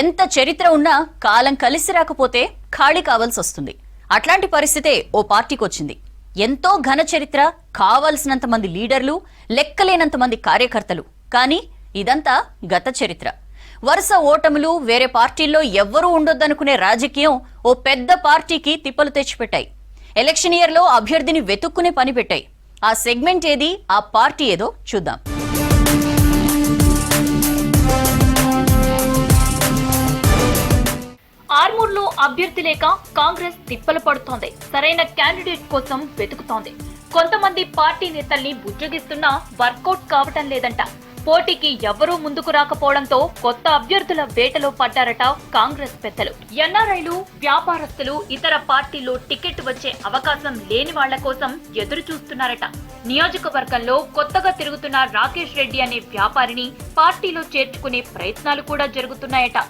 ఎంత చరిత్ర ఉన్నా కాలం కలిసి రాకపోతే ఖాళీ కావాల్సి వస్తుంది. అట్లాంటి పరిస్థితే ఓ పార్టీకి వచ్చింది ఎంతో ఘన చరిత్ర కావాల్సినంత మంది లీడర్లు లెక్కలేనంత మంది కార్యకర్తలు. కానీ ఇదంతా గత చరిత్ర. వరుస ఓటములు వేరే పార్టీల్లో ఎవ్వరూ ఉండొద్దనుకునే రాజకీయం ఓ పెద్ద పార్టీకి తిప్పలు తెచ్చిపెట్టాయి. ఎలక్షన్ ఇయర్లో అభ్యర్థిని వెతుక్కునే పని పెట్టాయి. ఆ సెగ్మెంట్ ఏది ఆ పార్టీ ఏదో చూద్దాం. అభ్యర్థి లేక కాంగ్రెస్ తిప్పలు పడుతోంది. సరైన క్యాండిడేట్ కోసం వెతుకుతోంది. కొంతమంది పార్టీ నేతల్ని బుజ్జగిస్తున్నా వర్కౌట్ కావటం లేదంట. పోటీకి ఎవరూ ముందుకు రాకపోవడంతో కొత్త అభ్యర్థుల వేటలో పడ్డారట కాంగ్రెస్ పెద్దలు. ఎన్ఆర్ఐలు వ్యాపారస్తులు ఇతర పార్టీలో టికెట్ వచ్చే అవకాశం లేని వాళ్ళ కోసం ఎదురు చూస్తున్నారట నియోజకవర్గంలో కొత్తగా తిరుగుతున్న రాకేష్ రెడ్డి అనే వ్యాపారిని పార్టీలో చేర్చుకునే ప్రయత్నాలు కూడా జరుగుతున్నాయట.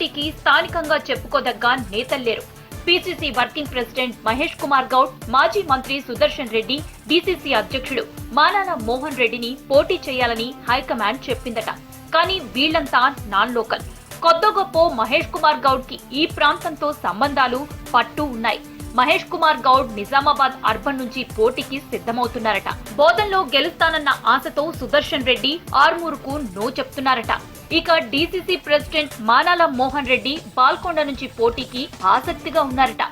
పార్టీకి స్థానికంగా చెప్పుకోదగ్గ నేతల్లేరు PCC working president Mahesh Kumar Goud మాజీ మంత్రి సుదర్శన్ రెడ్డి డిసిసి అధ్యక్షుడు మానాన మోహన్ రెడ్డిని పోటీ చేయాలని హైకమాండ్ చెప్పిందట. కానీ వీళ్ళంతా నాన్ లోకల్. కొత్త గొప్ప మహేష్ కుమార్ గౌడ్కి ఈ ప్రాంతంతో సంబంధాలు పట్టు ఉన్నాయి. మహేష్ కుమార్ గౌడ్ నిజామాబాద్ అర్బన్ నుంచి పోటీకి సిద్ధమవుతున్నారట. బోధన్లో గెలుస్తానన్న ఆశతో సుదర్శన్ రెడ్డి ఆర్మూరుకు నో చెప్తున్నారట. ఇక డీసీసీ ప్రెసిడెంట్ మానాల మోహన్ రెడ్డి పాల్కొండ నుంచి పోటీకి ఆసక్తిగా ఉన్నారట.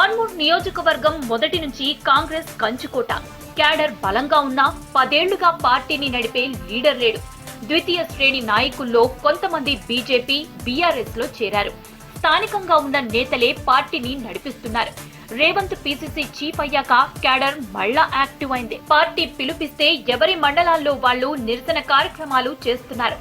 ఆర్మూర్ నియోజకవర్గం మొదటి నుంచి కాంగ్రెస్ కంచుకోట. క్యాడర్ బలంగా ఉన్నా పదేళ్ళుగా పార్టీని నడిపే లీడర్ లేడు. ద్వితీయ శ్రేణి నాయకుల్లో కొంతమంది బీజేపీ బీఆర్ఎస్లో చేరారు. స్థానికంగా ఉన్న నేతలే పార్టీని నడిపిస్తున్నారు. రేవంత్ పీసీసీ చీఫ్ అయ్యాక క్యాడర్ మళ్ళా యాక్టివ్ అయింది. పార్టీ పిలుపిస్తే ఎవరి మండలాల్లో వాళ్ళు నిరసన కార్యక్రమాలు చేస్తున్నారు.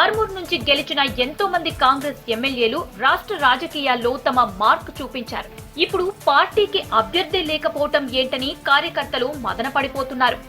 ఆర్మూర్ నుంచి గెలిచిన ఎంతో మంది కాంగ్రెస్ ఎమ్మెల్యేలు రాష్ట్ర రాజకీయాల్లో తమ మార్క్ చూపించారు. ఇప్పుడు పార్టీకి అభ్యర్థి లేకపోవటం ఏంటని కార్యకర్తలు మదనపడిపోతున్నారు